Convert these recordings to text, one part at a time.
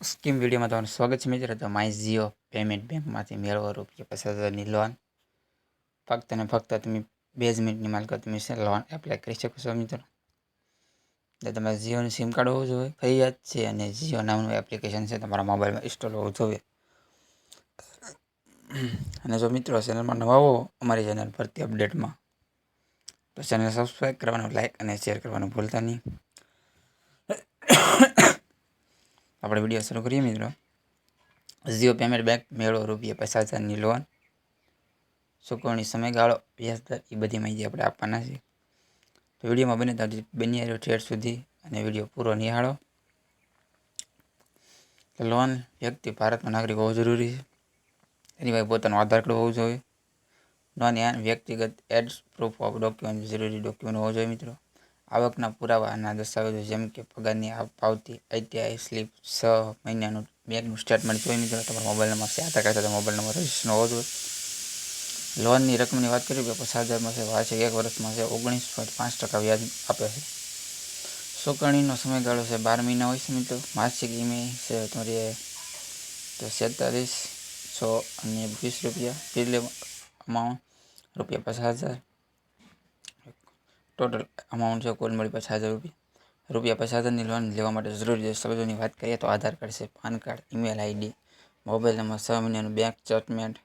Scheme વિડીયોમાં તમારું સ્વાગત છે મિત્રો. તો માય જીઓ પેમેન્ટ બેંકમાંથી મેળવો રૂપિયા પચાસ હજારની લોન. ફક્ત અને ફક્ત તમે બે જ મિનિટની માલકત છે લોન એપ્લાય કરી શકો છો મિત્રો. એટલે તમારે જીઓનું સિમ કાર્ડ હોવું જોઈએ, ફરિયાદ છે અને જીઓ નામનું એપ્લિકેશન છે તમારા મોબાઈલમાં ઇન્સ્ટોલ હોવું જોઈએ. અને જો મિત્રો ચેનલમાં નવા હો અમારી ચેનલ પરથી અપડેટમાં, તો ચેનલ સબસ્ક્રાઈબ કરવાનું લાઇક અને શેર કરવાનું ભૂલતા નહીં. આપણે વીડિયો શરૂ કરીએ મિત્રો. જીઓ પેમેન્ટ બેંક મેળો રૂપિયા પચાસ હજારની લોન ચૂકવણી સમયગાળો, વ્યાજ દર એ બધી માહિતી આપણે આપવાના છે તો વિડીયોમાં બને ત્યાં બની આવ્યો ઠેર સુધી અને વીડિયો પૂરો નિહાળો. લોન વ્યક્તિ ભારતનો નાગરિક હોવો જરૂરી છે. એની પાસે પોતાનું આધાર કાર્ડ હોવું જોઈએ. નોન યાન વ્યક્તિગત એડ્સ પ્રૂફ ઓફ ડોક્યુમેન્ટ જરૂરી ડોક્યુમેન્ટ હોવો જોઈએ મિત્રો. આવકના પુરાવાના દસ્તાવેજો જેમ કે પગારની પાવતી આઈટીઆઈ સ્લીપ છ મહિનાનું બેંકનું સ્ટેટમેન્ટ જોઈએ મિત્રો તમારા મોબાઈલ નંબર છે, આધાર કાર્ડ સાથે મોબાઈલ નંબર રજિસ્ટર હોવો જોઈએ. લોનની રકમની વાત કરીએ તો પચાસ હજારમાં છે વાર્ષિક એક વર્ષમાં છે, ઓગણીસ પોઈન્ટ પાંચ ટકા વ્યાજ આપે છે. ચૂકવણીનો સમયગાળો છે બાર મહિના હોય છે મિત્રો. માસિક ઈમે છે તમારી તો સેતાલીસ સો અને વીસ રૂપિયા. બિલ અમાઉન્ટ રૂપિયા પચાસ હજાર. ટોટલ અમાઉન્ટ છે, કુલ મળી પચાસ હજાર રૂપિયા. રૂપિયા પચાસ હજારની લોન લેવા માટે જરૂરી દસ્તાવેજોની વાત કરીએ તો આધાર કાર્ડ છે, PAN card email ID mobile number છ મહિનાનું બેંક સ્ટેટમેન્ટ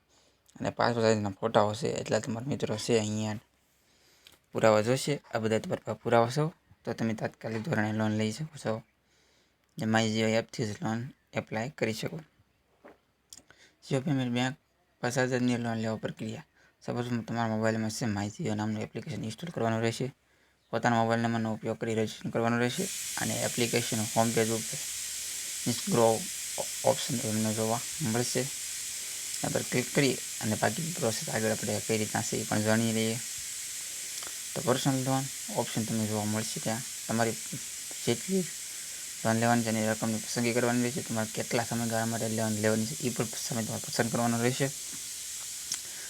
અને પાસપોર્ટ સાઇઝના ફોટાઓ છે. એટલા તમારા મિત્રો છે અહીંયા. પુરાવા જોશે. આ બધા તમારા પુરાવા છો તો તમે તાત્કાલિક ધોરણે લોન લઈ શકો છો. જે માય જીઓ એપથી જ લોન એપ્લાય કરી શકો. જીઓ પેમેન્ટ બેંક પચાસ હજારની લોન લેવા પ્રક્રિયા સપોઝ તમારા મોબાઈલમાં છે માય જીઓ નામનું એપ્લિકેશન ઇન્સ્ટોલ કરવાનું રહેશે. પોતાના મોબાઈલ નંબરનો ઉપયોગ કરી રજીસ્ટ્રેશન કરવાનું રહેશે અને એપ્લિકેશન હોમ પેજ ઉપર ગ્રો ઓપ્શન તમને જોવા મળશે. એના પર ક્લિક કરી અને બાકી પ્રોસેસ આગળ આપણે કઈ રીતના છે એ પણ જાણી લઈએ. તો પર્સનલ લોન ઓપ્શન તમને જોવા મળશે ત્યાં. તમારી જેટલી લોન લેવાની છે એની રકમની પસંદગી કરવાની રહેશે. તમારે કેટલા સમયગાળા માટે લોન લેવાની છે એ પણ સમય તમારે પસંદ કરવાનો રહેશે.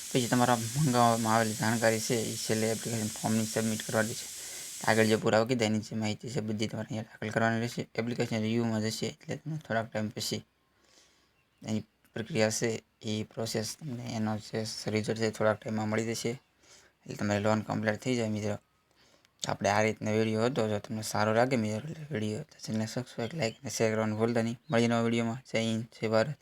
પછી તમારા મંગાવવામાં આવેલી જાણકારી છે એ છેલ્લે એપ્લિકેશન ફોર્મની સબમિટ કરવાની છે. આગળ જે પુરાવો કીધા એની જે માહિતી છે, બધી તમારે અહીંયા દાખલ કરવાની રહેશે. એપ્લિકેશન રિવ્યુમાં જશે, એટલે તમને થોડાક ટાઈમ પછી એની પ્રક્રિયા છે એ પ્રોસેસ તમને એનો જે રિઝલ્ટ છે થોડાક ટાઈમમાં મળી જશે. એટલે તમારી લોન કમ્પ્લીટ થઈ જાય મિત્રો. આપણે આ રીતનો વીડિયો હતો, જો તમને સારો લાગે મિત્રો વીડિયો તો ચેનલને સબસ્ક્રાઈબ લાઈક અને શેર કરવાનું ભૂલતા નહીં. મળીએ નવા વિડીયોમાં જય હિન્દ, જય ભારત.